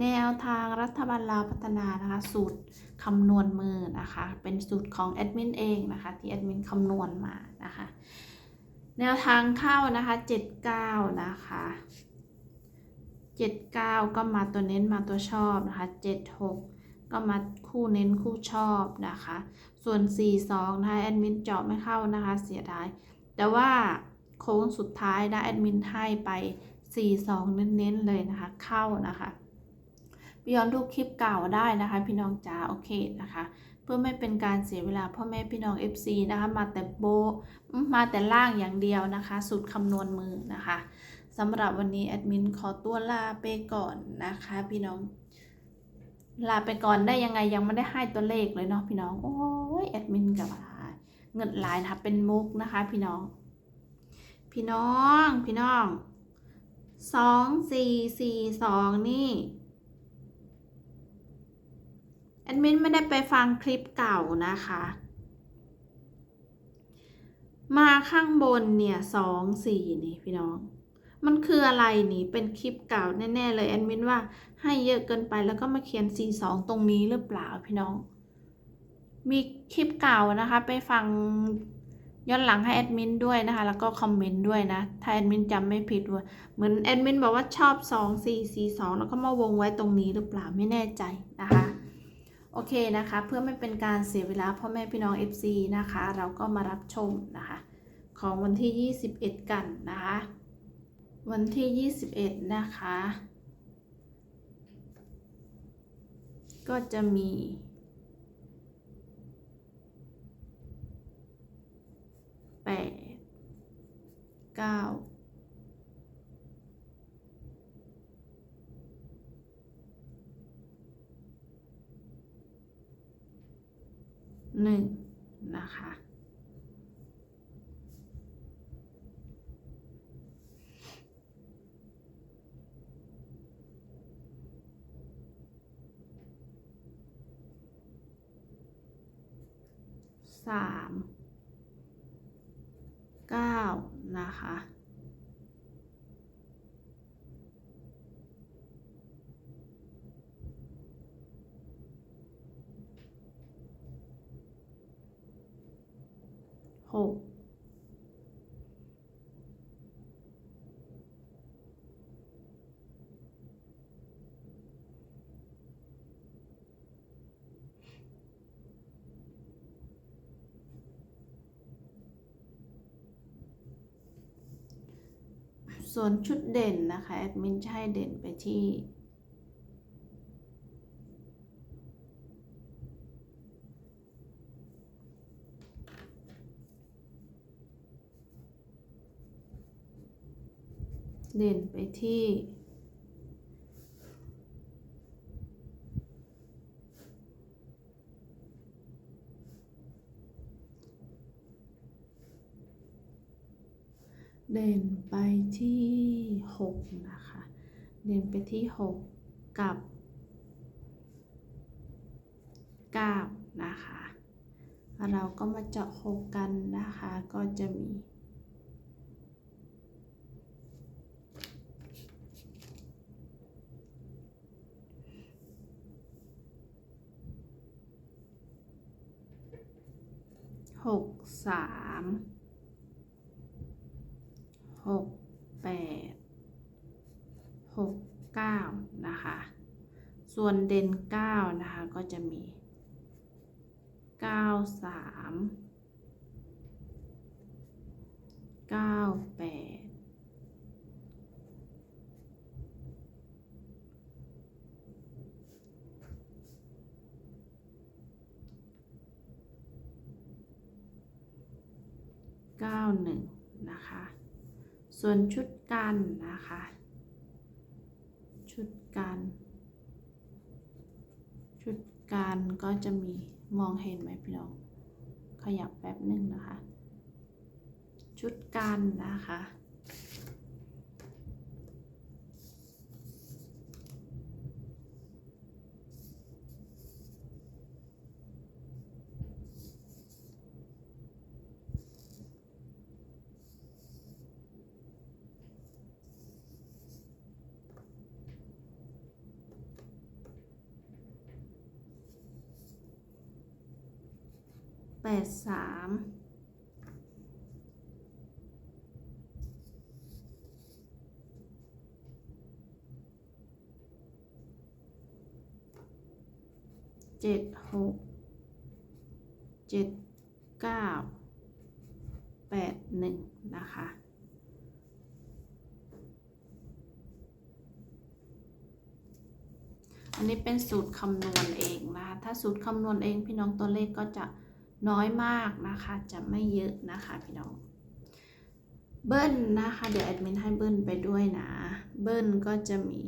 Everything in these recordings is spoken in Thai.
แนวทางรัฐบาลลาวพัฒนานะคะ สูตรคำนวณมือนะคะ เป็นสูตรของแอดมินเองนะคะ ที่แอดมินคำนวณมานะคะ แนวทางเข้านะคะ79นะคะ79 ก็มาตัวเน้นมาตัวชอบนะคะ76 ก็มาคู่เน้นคู่ชอบนะคะ ส่วน 42 นะคะแอดมินเจาะไม่เข้านะคะ เสียดาย แต่ว่าโค้งสุดท้ายนะแอดมินให้ไป 42 เน้นๆเลยนะคะ เข้านะคะ ไปย้อนดูคลิปเก่าได้นะคะ พี่น้องจ๋าโอเคนะคะ เพื่อไม่เป็นการเสียเวลาพ่อแม่พี่น้อง FC นะคะมาแต่โบมาแต่ล่างอย่างเดียวนะคะ สูตรคำนวณมือนะคะสำหรับวันนี้แอดมินขอตัวลาไปก่อนนะคะ พี่น้องลาไปก่อนได้ยังไงยังไม่ได้ให้ตัวเลขเลยเนาะพี่น้องโอ้ยแอดมินกับเงินหลายนะคะเป็นมุกนะคะ พี่น้อง พี่น้องพี่น้องสองสี่สี่สองนี่ แอดมินไม่ได้ไปฟังคลิปเก่านะคะ มาข้างบนเนี่ยสองสี่นี่พี่น้อง มันคืออะไรนี่เป็นคลิปเก่าแน่ๆเลยแอดมินว่าให้เยอะเกินไปแล้วก็มาเขียนสี่สองตรงนี้หรือเปล่าพี่น้อง มีคลิปเก่านะคะไปฟังย้อนหลังให้แอดมินด้วยนะคะ แล้วก็คอมเมนต์ด้วยนะ ถ้าแอดมินจำไม่ผิดว่าเหมือนแอดมินบอกว่าชอบ 2 4 4 2 แล้วก็มาวงไว้ตรงนี้หรือเปล่าไม่แน่ใจนะคะ โอเคนะคะ เพื่อไม่เป็นการเสียเวลาพ่อแม่พี่น้อง FC นะคะ เราก็มารับชมนะคะ ของวันที่ 21 กันนะคะ วันที่ 21 นะคะ ก็จะมีแปดเก้า หนึ่งนะคะ สาม เก้านะคะ หกส่วนชุดเด่นนะคะ แอดมินจะให้เด่นไปที่ เด่นไปที่ เด่นไปที่หกนะคะ เด่นไปที่หกกับเก้านะคะ เราก็มาเจาะหกกันนะคะ ก็จะมี หกสามหกแปดหกเก้านะคะ ส่วนเด่นเก้านะคะ ก็จะมีเก้าสามเก้าแปด หนึ่งนะคะ ส่วนชุดกันนะคะ ชุดกันชุดการก็จะมีมองเห็นไหมพี่น้อง ขยับแป๊บหนึ่งนะคะ ชุดการนะคะ ดสามเจ็ดหกเจ็ดเก้าแปดหนึ่งนะคะอันนี้เป็นสูตรคำนวณเองนะคะ ถ้าสูตรคำนวณเองพี่น้องตัวเลขก็จะ น้อยมากนะคะ จะไม่เยอะนะคะพี่น้อง เบิ้ลนะคะ เดี๋ยวแอดมินให้เบิ้ลไปด้วยนะ เบิ้ลก็จะมี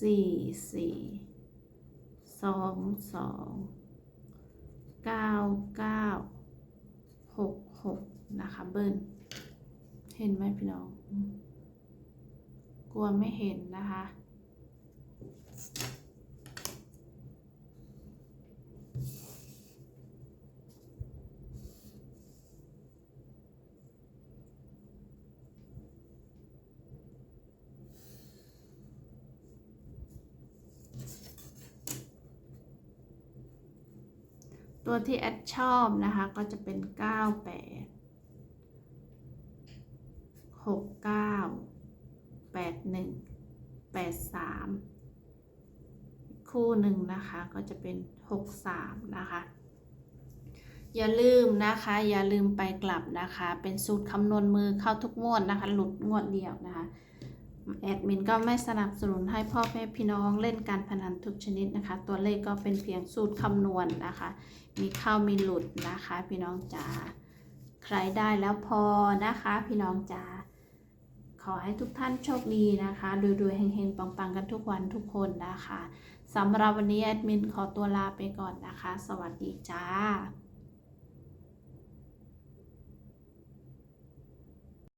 สี่สี่สองสองเก้าเก้าหกหกนะคะเบิ้ลเห็นไหมพี่น้อง กลัวไม่เห็นนะคะ ตัวที่แอดชอบนะคะ ก็จะเป็น 98 69 81 83 คู่หนึ่งนะคะ ก็จะเป็น 63 นะคะ อย่าลืมนะคะ อย่าลืมไปกลับนะคะ เป็นสูตรคำนวณมือเข้าทุกงวดนะคะ หลุดงวดเดียวนะคะ แอดมินก็ไม่สนับสนุนให้พ่อแม่พี่น้องเล่นการพนันทุกชนิดนะคะ ตัวเลขก็เป็นเพียงสูตรคำนวณนะคะ มีเข้ามีหลุดนะคะ พี่น้องจ๋าใครได้แล้วพอนะคะ พี่น้องจ๋าขอให้ทุกท่านโชคดีนะคะรวยๆเฮงๆปังๆกันทุกวันทุกคนนะคะสำหรับวันนี้แอดมินขอตัวลาไปก่อนนะคะ สวัสดีจ้า